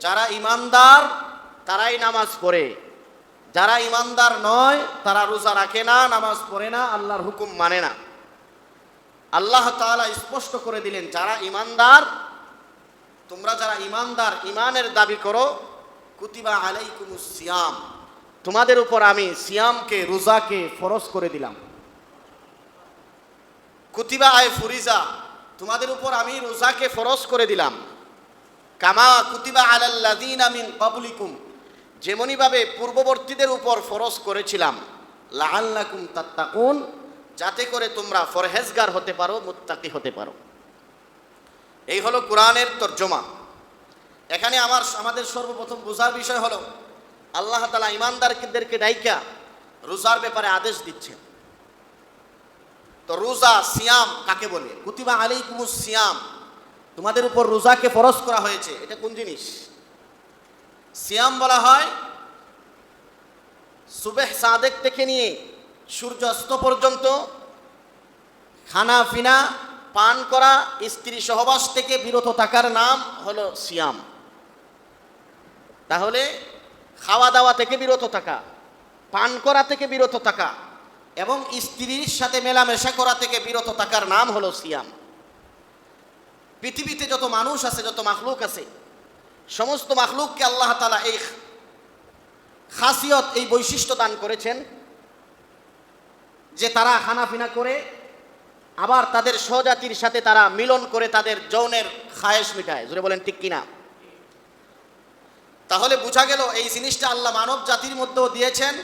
যারা ইমানদার, তারাই নামাজ পড়ে। যারা ইমানদার নয়, তারা রোজা রাখে না, নামাজ পড়ে না, আল্লাহর হুকুম মানে না। আল্লাহ তাআলা স্পষ্ট করে দিলেন, যারা ইমানদার, তোমরা যারা ইমানদার, ইমানের দাবি করো, কুতিবা আলাইকুমুস সিয়াম। তোমাদের উপর আমি সিয়ামকে, রোজাকে ফরজ করে দিলাম। কুতিবা আয় ফুরিজা, তোমাদের উপর আমি রোজাকে ফরজ করে দিলাম। কামা কুতিবা আলাল্লাযীনা মিন ক্বাবলিকুম। যেমনিভাবে পূর্ববর্তীদের উপর ফরজ করেছিলাম, লাআল্লাকুম তাত্তাকুন, যাতে করে তোমরা ফরহেজগার হতে পারো, মুত্তাকি হতে পারো। এই হলো কোরআনের তর্জমা। এখানে আমার, আমাদের সর্বপ্রথম বোঝার বিষয় হলো, আল্লাহ তালা ইমানদারদেরকে ডাইকা রোজার ব্যাপারে আদেশ দিচ্ছেন। তো রোজা, সিয়াম কাকে বলে? কুতিবা আলাইকুমুস সিয়াম। তোমাদের উপর রোজাকে ফরজ করা হয়েছে। এটা কোন জিনিস? সিয়াম বলা হয়, সুবেহ সাদেক থেকে নিয়ে সূর্য অস্ত পর্যন্ত খানা ফিনা পান করা, স্ত্রী সহবাস থেকে বিরত থাকার নাম হলো সিয়াম। তাহলে খাওয়া দাওয়া থেকে বিরত থাকা, পান করা থেকে বিরত থাকা এবং স্ত্রীর সাথে মেলামেশা করা থেকে বিরত থাকার নাম হলো সিয়াম। পৃথিবীতে যত মানুষ আছে, যত মাখলুক আছে, সমস্ত মাখলুককে আল্লাহ তালা এই খাসিয়ত, এই বৈশিষ্ট্য দান করেছেন যে তারা খানাফিনা করে, আবার তাদের স্বজাতির সাথে তারা মিলন করে তাদের যৌনের খায়েশ মিটায়। জুড়ে বলেন ঠিক কিনা? তাহলে বোঝা গেল এই জিনিসটা আল্লাহ মানব জাতির মধ্যেও দিয়েছেন,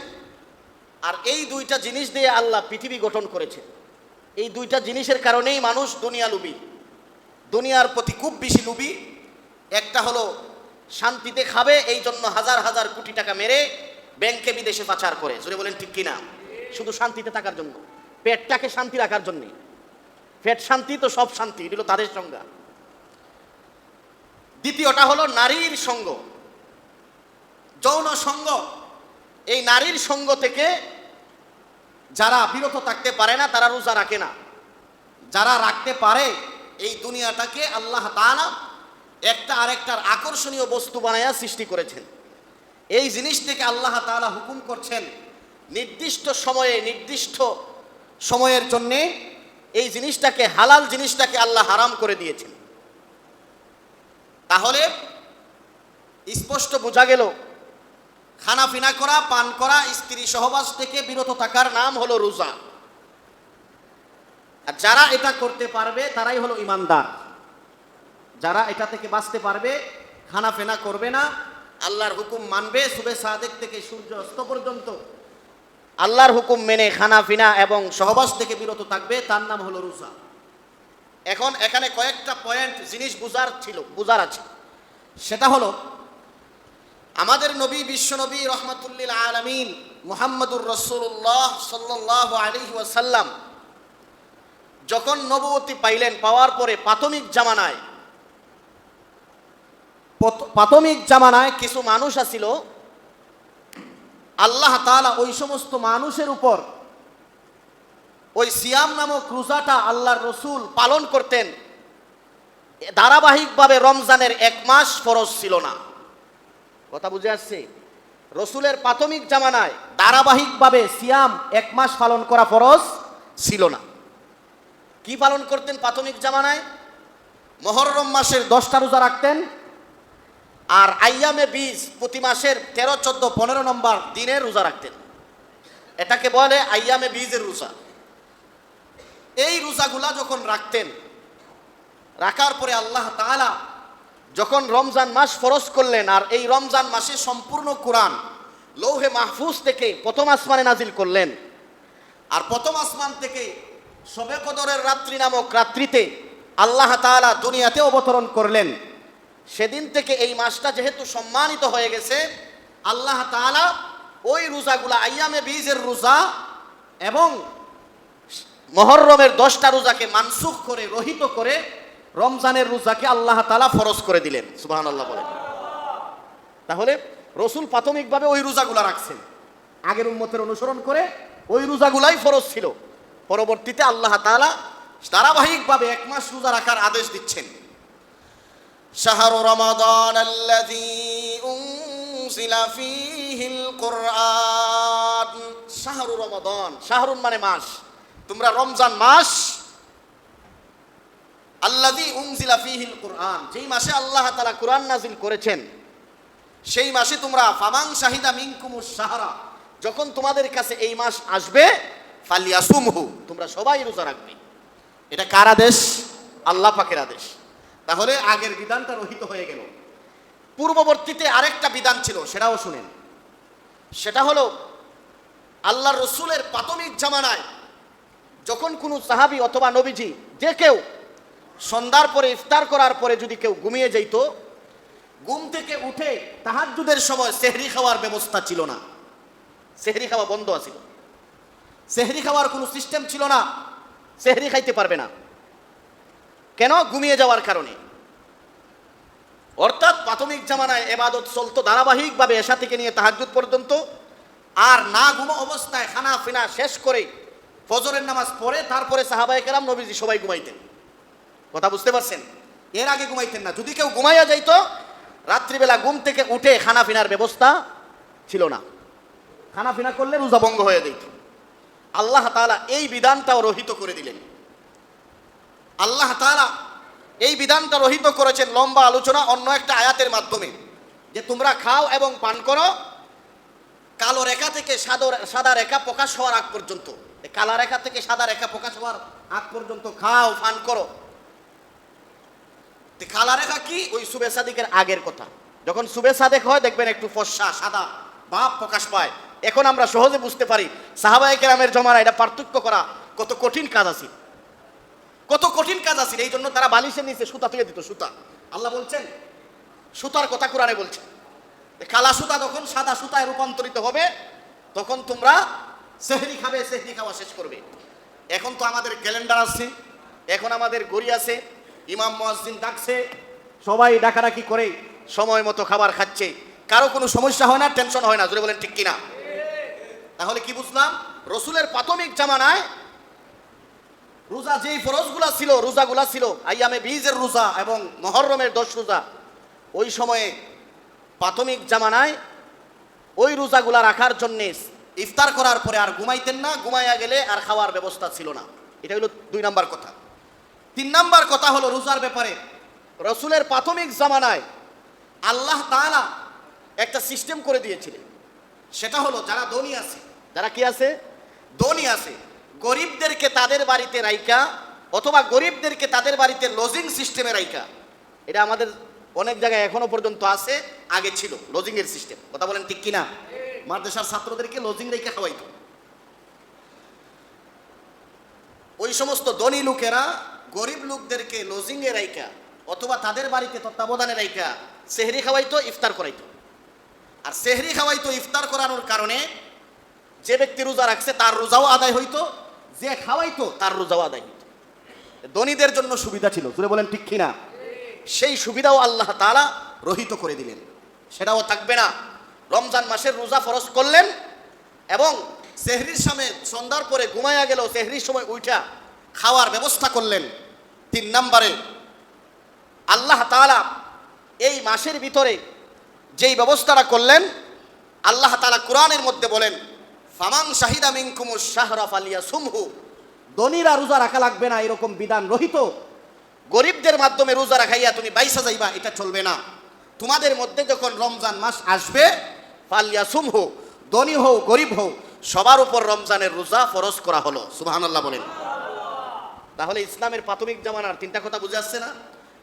আর এই দুইটা জিনিস দিয়ে আল্লাহ পৃথিবী গঠন করেছেন। এই দুইটা জিনিসের কারণেই মানুষ দুনিয়া লুবি দুনিয়ার প্রতি খুব বেশি লুবি একটা হলো, শান্তিতে খাবে, এই জন্য হাজার হাজার কোটি টাকা মেরে ব্যাংকে বিদেশে পাচার করে। জুড়ে বলেন ঠিক কিনা? শুধু শান্তিতে থাকার জন্য। পেটটাকে শান্তি রাখার জন্যে। পেট শান্তি তো সব শান্তি, এটা হলো তাদের সংজ্ঞা। দ্বিতীয়টা হলো নারীর সঙ্গ। যৌন সঙ্গ। এই নারীর সঙ্গ থেকে যারা বিরত থাকতে পারে না, তারা রোজা রাখে না। যারা রাখতে পারে এই দুনিয়াটাকে আল্লাহ তাআলা একটা আরেকটার আকর্ষণীয় বস্তু বানায়া সৃষ্টি করেছেন। এই জিনিস থেকে আল্লাহ তাআলা হুকুম করছেন, নির্দিষ্ট সময়ে, নির্দিষ্ট সময়ের জন্যে এই জিনিসটাকে, হালাল জিনিসটাকে আল্লাহ হারাম করে দিয়েছেন। তাহলে স্পষ্ট বোঝা গেল খানা ফিনা করা, পান করা, স্ত্রী সহবাস থেকে বিরত থাকার নাম হলো রোজা। আর যারা এটা করতে পারবে, তারাই হলো ইমানদার। যারা এটা থেকে বাঁচতে পারবে খানা ফেনা করবে না। আল্লাহর হুকুম মানবে সুবে সাদেক থেকে সূর্য অস্ত পর্যন্ত। আল্লাহর হুকুম মেনে খানা ফিনা এবং সহবাস থেকে বিরত থাকবে, তার নাম হলো রোজা। এখন এখানে কয়েকটা পয়েন্ট, জিনিস বুঝার ছিল, বুঝার আছে। সেটা হলো, আমাদের নবী বিশ্বনবী রহমতুল্লিল আলমিন মুহাম্মদুর রসুল্লাহ সাল্লাহ আলী ওয়াসাল্লাম যখন নবতী পাইলেন, পাওয়ার পরে প্রাথমিক জামানায় প্রাথমিক জামানায় কিছু মানুষ আছিল আল্লাহ তালা ওই সমস্ত মানুষের উপর ওই সিয়াম নামক রোজাটা আল্লাহর রসুল পালন করতেন। ধারাবাহিকভাবে রমজানের এক মাস ফরজ ছিল না। কথা বুঝে আসছে? রসুলের প্রাথমিক জামানায় ধারাবাহিকভাবে সিয়াম এক মাস পালন করা ফরজ ছিল না। কি পালন করতেন প্রাথমিক জামানায়? মহরম মাসের দশটা রোজা রাখতেন আর আইয়ামে বীজ প্রতি মাসের তেরো, চোদ্দ, পনেরো নম্বর দিনের রোজা রাখতেন। এটাকে বলে আইয়ামে বীজের রোজা। এই রোজাগুলা যখন রাখতেন, রাখার পরে আল্লাহ তাআলা যখন রমজান মাস ফরজ করলেন আর এই রমজান মাসে সম্পূর্ণ কোরআন লৌহে মাহফুজ থেকে প্রথম আসমানে নাজিল করলেন, আর প্রথম আসমান থেকে শবে কদরের রাত্রি নামক রাত্রিতে আল্লাহ তাআলা দুনিয়াতে অবতরণ করলেন। সেদিন থেকে এই মাসটা যেহেতু সম্মানিত হয়ে গেছে, আল্লাহ তাআলা ওই রোজাগুলা আইয়ামে বীজের রোজা এবং মহরমের দশটা রোজাকে মানসুখ করে, রহিত করে রমজানের রোজাকে আল্লাহ তালা ফরজ করে দিলেন। সুবাহান আল্লাহ বলেন। তাহলে রসুল প্রাথমিকভাবে ওই রোজাগুলা রাখছেন। আগের উন্মতের অনুসরণ করে ওই রোজাগুলাই ফরজ ছিল। পরবর্তীতে আল্লাহ তালা ধারাবাহিকভাবে এক মাস রোজা রাখার আদেশ দিচ্ছেন। শাহরু রমাদান শাহরু রমাদান। শাহরুন মানে মাস। তোমরা রমজান মাস আল্লাদি উমজিলা ফিহিল কোরআন, যেই মাসে আল্লাহ তালা কোরআন নাজিল করেছেন, সেই মাসে তোমরা ফামাং শাহিদা মিঙ্কুমুস সাহারা যখন তোমাদের কাছে এই মাস আসবে ফালিয়াসুমহু, তোমরা সবাই রোজা রাখবে। এটা কার আদেশ আল্লাহ পাকের আদেশ। তাহলে আগের বিধানটা রহিত হয়ে গেল। পূর্ববর্তীতে আরেকটা বিধান ছিল, সেটাও শুনেন। সেটা হলো আল্লাহ রসুলের প্রাথমিক জামানায় যখন কোনো সাহাবি অথবা নবীজি, যে কেউ সন্ধ্যার পরে ইফতার করার পরে যদি কেউ ঘুমিয়ে যাইতো, ঘুম থেকে উঠে তাহাজ্জুদের সময় সেহরি খাওয়ার ব্যবস্থা ছিল না। সেহরি খাওয়া বন্ধ আছিল। সেহরি খাওয়ার কোনো সিস্টেম ছিল না। সেহরি খাইতে পারবে না। কেন? ঘুমিয়ে যাওয়ার কারণে। অর্থাৎ প্রাথমিক জামানায় এবাদত চলতো ধারাবাহিকভাবে এশা থেকে নিয়ে তাহাজ্জুদ পর্যন্ত। আর না ঘুমো অবস্থায় খানা ফিনা শেষ করে ফজরের নামাজ পড়ে তারপরে সাহাবায়ে কেরাম নবীজি সবাই ঘুমাইতেন। কথা বুঝতে পারছেন? এর আগে ঘুমাইতেন না। যদি কেউ ঘুমাইয়া যাইত, রাত্রিবেলা ঘুম থেকে উঠে খানা ফিনার ব্যবস্থা ছিল না। খানা ফিনা করলে রোজা ভঙ্গ হয়ে যেত আল্লাহ তাআলা এই বিধানটাও রহিত করে দিলেন। আল্লাহ তাআলা এই বিধানটা রহিত করেছেন লম্বা আলোচনা অন্য একটা আয়াতের মাধ্যমে, যে তোমরা খাও এবং পান করো, কালো রেখা থেকে সাদা সাদা রেখা প্রকাশ হওয়ার আগ পর্যন্ত। কালা রেখা থেকে সাদা রেখা প্রকাশ হওয়ার আগ পর্যন্ত খাও, পান করো। কালা রেখা কি? ওই সুবে সাদিকের আগের কথা। যখন সুবে সাদেক হয়, দেখবেন একটু ফর্সা, সাদা ভাব প্রকাশ পায়। এখন আমরা সহজে বুঝতে পারি, সাহাবায়ে কেরামের জমানা এটা পার্থক্য করা কত কঠিন কাজ আছে। কত কঠিন কাজ আছে এই জন্য তারা বালিশের নিচে সুতা তুলে দিত, সুতা। আল্লাহ বলছেন, সুতার কথা কোরআনে বলছেন কালা সুতা যখন সাদা সুতায় রূপান্তরিত হবে, তখন তোমরা সেহরি খাবে, সেহরি খাওয়া শেষ করবে। এখন তো আমাদের ক্যালেন্ডার আছে, এখন আমাদের গড়ি আছে, ইমাম, মুয়াজ্জিন ডাকছে, সবাই ডাকাডাকি করে সময় মতো খাবার খাচ্ছে। কারও কোনো সমস্যা হয় না, টেনশন হয় না, জোরে বলেন ঠিক কিনা? তাহলে কি বুঝলাম? রসুলের প্রাথমিক জামানায় রোজা যেই ফরজগুলা ছিল, রোজাগুলা ছিল, আইয়ামে বীজের রোজা এবং মহরমের দশ রোজা, ওই সময়ে প্রাথমিক জামানায় ওই রোজাগুলা রাখার জন্যে ইফতার করার পরে আর ঘুমাইতেন না, ঘুমাইয়া গেলে আর খাওয়ার ব্যবস্থা ছিল না। এটা হলো দুই নাম্বার কথা। তিন নাম্বার কথা হলো রোজার ব্যাপারে, রসুলের প্রাথমিক জামানায় আল্লাহ তাআলা একটা সিস্টেম করে দিয়েছিলেন। সেটা হলো যারা ধনী আছে যারা কি আছে? ধনী আছে। গরিবদেরকে তাদের বাড়িতে রাইকা অথবা গরিবদেরকে তাদের বাড়িতে লজিং সিস্টেমে রাইকা এটা আমাদের অনেক জায়গায় এখনও পর্যন্ত আছে, আগে ছিল লজিং এর সিস্টেম কথা বলেন ঠিক কিনা? মাদ্রাসার ছাত্রদেরকে লজিং রেখে খাওয়াইতো। ওই সমস্ত ধনী লোকেরা গরিব লোকদেরকে লজিং এ রাইকা অথবা তাদের বাড়িতে তত্ত্বাবধানে রাইকা সেহরি খাওয়াইতো, ইফতার করাইতো। আর সেহরি খাওয়াইতো, ইফতার করানোর কারণে যে ব্যক্তি রোজা রাখছে, তার রোজাও আদায় হইতো, যে খাওয়াইতো, তার রোজাও আদায় হইতো। ধনীদের জন্য সুবিধা ছিল তুলে বলেন ঠিক কিনা? সেই সুবিধাও আল্লাহ তালা রহিত করে দিলেন। সেটাও থাকবে না। রমজান মাসের রোজা ফরজ করলেন এবং সেহরির সামনে সন্ধ্যার পরে ঘুমাইয়া গেল সেহরির সময় উঠা খাওয়ার ব্যবস্থা করলেন তিন নম্বরে। আল্লাহ তালা এই মাসের ভিতরে যেই ব্যবস্থাটা করলেন, আল্লাহ তালা কোরআনের মধ্যে বলেন ফামাং শাহিদা মিনকুমুস শাহরা ফালিয়া সুমহু ধনীরা রোজা রাখা লাগবে না এরকম বিধান রহিত। গরিবদের মাধ্যমে রোজা রাখাইয়া তুমি বাইসা যাইবা এটা চলবে না। তোমাদের মধ্যে যখন রমজান মাস আসবে ফালিয়া সুমহু ধনী হোক গরিব হও সবার উপর রমজানের রোজা ফরজ করা হলো। সুবহানাল্লাহ বলেন। তাহলে ইসলামের প্রাথমিক জামানার তিনটা কথা বুঝে আসছে না?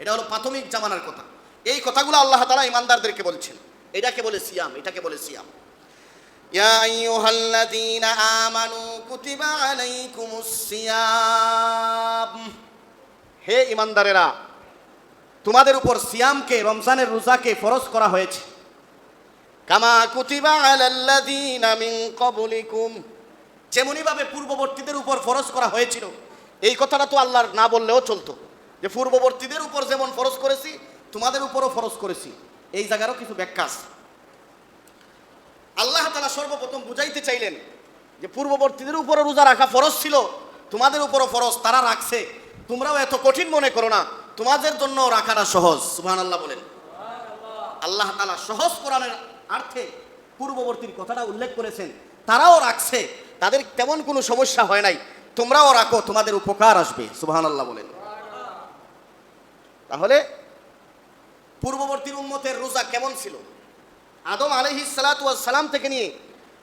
এটা হলো প্রাথমিক জামানার কথা। এই কথাগুলো আল্লাহ তালা ইমানদারদেরকে বলছেন। এটাকে বলে সিয়াম এটাকে বলে সিয়াম। يا أيها الذين آمنوا كتب عليكم الصيام হে ইমানদারেরা তোমাদের উপর সিয়ামকে রমজানের রোজাকে ফরজ করা হয়েছে কামা কুতিবা আলাল্লাযীনা মিন ক্বাবলিকুম যেমনইভাবে পূর্ববর্তীদের উপর ফরজ করা হয়েছিল এই কথাটা তো আল্লাহর না বললেও চলতো যে পূর্ববর্তীদের উপর যেমন ফরজ করেছি তোমাদের উপরও ফরজ করেছি এই জায়গারও কিছু ব্যাখ্যা আছে আল্লাহ তালা সর্বপ্রথম বুঝাইতে চাইলেন যে পূর্ববর্তীদের উপরও রোজা রাখা ফরজ ছিল, তোমাদের উপরও ফরজ, তারা রাখছে। তোমরাও এত কঠিন মনে করো না, তোমাদের জন্য রাখাটা সহজ, সুবহানাল্লাহ বলেন। আল্লাহ তালা সহজ কোরআনের অর্থে পূর্ববর্তীর কথাটা উল্লেখ করেছেন, তারাও রাখছে, তাদের তেমন কোনো সমস্যা হয় নাই, তোমরাও রাখো, তোমাদের উপকার আসবে সুবহান আল্লাহ বলেন। তাহলে পূর্ববর্তীর উন্মতের রোজা কেমন ছিল? আদম আলহি সালাম থেকে নিয়ে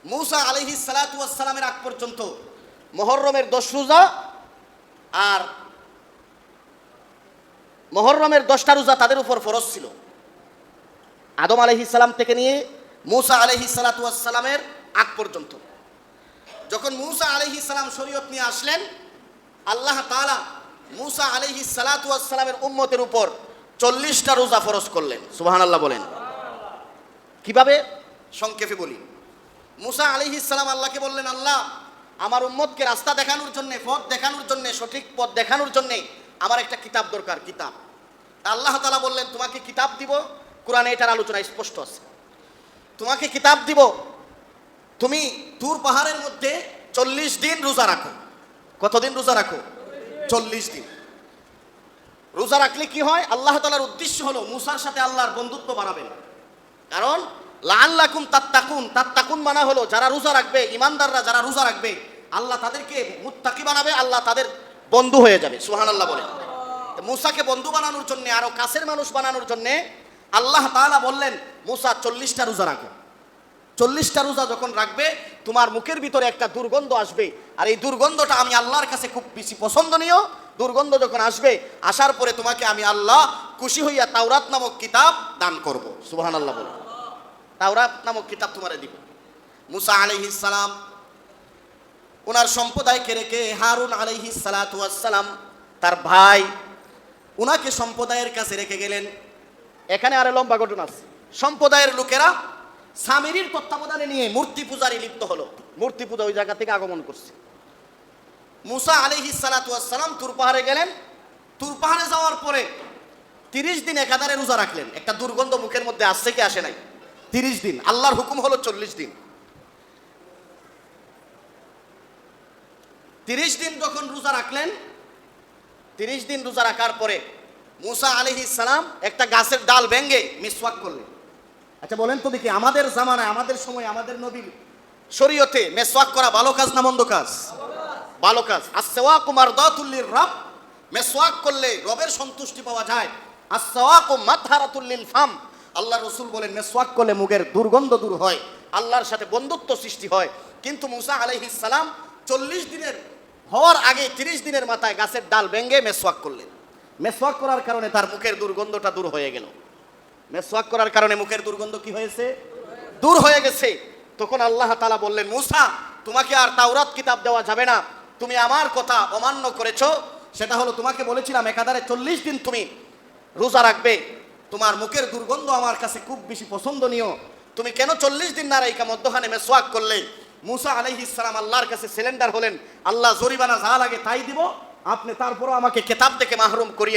মৌসা আলহি সালামের আগ পর্যন্ত মহরমের দশ রোজা আর মহরমের দশটা রোজা তাদের উপর ফরজ ছিল। আদম আলহি সালাম থেকে নিয়ে মৌসা আলহি সালামের আগ পর্যন্ত। যখন মৌসা আলহি সালাম শরীয়ত নিয়ে আসলেন, আল্লাহ তাআলা মুসা আলহি সালামের উম্মতের উপর চল্লিশটা রোজা ফরজ করলেন। সুবাহান আল্লাহ বলেন। কীভাবে? সংক্ষেপে বলি। মুসা আলহি সালাম আল্লাহকে বললেন, আল্লাহ, আমার উম্মতকে রাস্তা দেখানোর জন্য, পথ দেখানোর জন্য, সঠিক পথ দেখানোর জন্য আমার একটা কিতাব দরকার, কিতাব। আল্লাহ তালা বললেন, তোমাকে কিতাব দিব? কোরআনে এটার আলোচনা স্পষ্ট আছে। তোমাকে কিতাব দিব? তুমি তুর পাহাড়ের মধ্যে চল্লিশ দিন রোজা রাখো। কতদিন রোজা রাখো? চল্লিশ দিন। রোজা রাখলে কি হয়? আল্লাহ তালার উদ্দেশ্য হলো মুসার সাথে আল্লাহর বন্ধুত্ব বাড়াবেন। কারণ লান লাকুম তাত্তাকুন তাত্তাকুন মানা হলো যারা রোজা রাখবে ইমানদাররা যারা রোজা রাখবে, আল্লাহ তাদেরকে মুত্তাকি বানাবে, আল্লাহ তাদের বন্ধু হয়ে যাবে সুহান আল্লাহ বলে মুসাকে বন্ধু বানানোর জন্য, আরও কাছের মানুষ বানানোর জন্য আল্লাহ তাআলা বললেন, মুসা চল্লিশটা রোজা রাখো। চল্লিশটা রোজা যখন রাখবে, তোমার মুখের ভিতরে একটা দুর্গন্ধ আসবে। আর এই দুর্গন্ধটা আমি আল্লাহর কাছে খুব বেশি পছন্দনীয়। দুর্গন্ধ যখন আসবে, আসার পরে তোমাকে আমি আল্লাহ খুশি হইয়া তাওরাত নামক কিতাব দান করব। সুবহান আল্লাহ বলে। তাওরাত নামক কিতাব তোমারে দিব। মুসা আলাইহিস সালাম, ওনার সম্প্রদায়কে রেখে হারুন আলাইহিস সালাতু সালাম, তার ভাই ওনাকে সম্প্রদায়ের কাছে রেখে গেলেন। এখানে আরও লম্বা ঘটনা আছে। সম্প্রদায়ের লোকেরা সামিরির তত্ত্বাবধানে নিয়ে মূর্তি পূজারি লিপ্ত হলো। মূর্তি পূজা ওই জায়গা থেকে আগমন করছে। মুসা আলিহি সালাম তুর পাহাড়ে গেলেন। তুর পাহাড়ে যাওয়ার পরে তিরিশ দিন একাধারে রোজা রাখলেন। একটা দুর্গন্ধ মুখের মধ্যে আসছে কি আসে নাই? তিরিশ দিন। আল্লাহর হুকুম হলো চল্লিশ দিন। তিরিশ দিন যখন রোজা রাখলেন, তিরিশ দিন রোজা রাখার পরে মুসা আলিহি সালাম একটা গাছের ডাল ভেঙ্গে মিসওয়াক করলেন। আচ্ছা বলেন তো দেখি, আমাদের জামানায়, আমাদের সময় আমাদের নবীর শরীয়তে মেসওয়াক করা ভালো কাজ না মন্দ কাজ? ভালো কাজ। আসওয়া কুমার দাতুল্লির রব মেসওয়াক করলে রবের সন্তুষ্টি পাওয়া যায়। আসওয়া কু মাতহারাতুল্লিল ফাম আল্লাহ রসুল বলেন, মেসওয়াক করলে মুখের দুর্গন্ধ দূর হয়, আল্লাহর সাথে বন্ধুত্ব সৃষ্টি হয়। কিন্তু মুসা আলাইহিস সালাম চল্লিশ দিনের, হওয়ার আগে তিরিশ দিনের মাথায় গাছের ডাল ভেঙ্গে মেসওয়াক করলেন। মেসওয়াক করার কারণে তার মুখের দুর্গন্ধটা দূর হয়ে গেল। মেসওয়াক করার কারণে মুখের দুর্গন্ধ কি হয়েছে? দূর হয়ে গেছে। তখন আল্লাহ তালা বললেন, মুসা, তোমাকে আর তাওরাত কিতাব দেওয়া যাবে না। তুমি আমার কথা অমান্য করেছ, সেটা হলো তোমাকে বলেছিলাম একাধারে চল্লিশ দিন তুমি রোজা রাখবে। তোমার মুখের দুর্গন্ধ আমার কাছে খুব বেশি পছন্দনীয়। তুমি কেন চল্লিশ দিন না রাইকা মধ্যখানে মেসোয়াক করলে? মুসা আলহ ইসলাম আল্লাহর কাছে সিলিন্ডার হলেন, আল্লাহ জরিমানা যা লাগে তাই দিব, আপনি তারপরও আমাকে কেতাব থেকে মাহরুম করিয়ে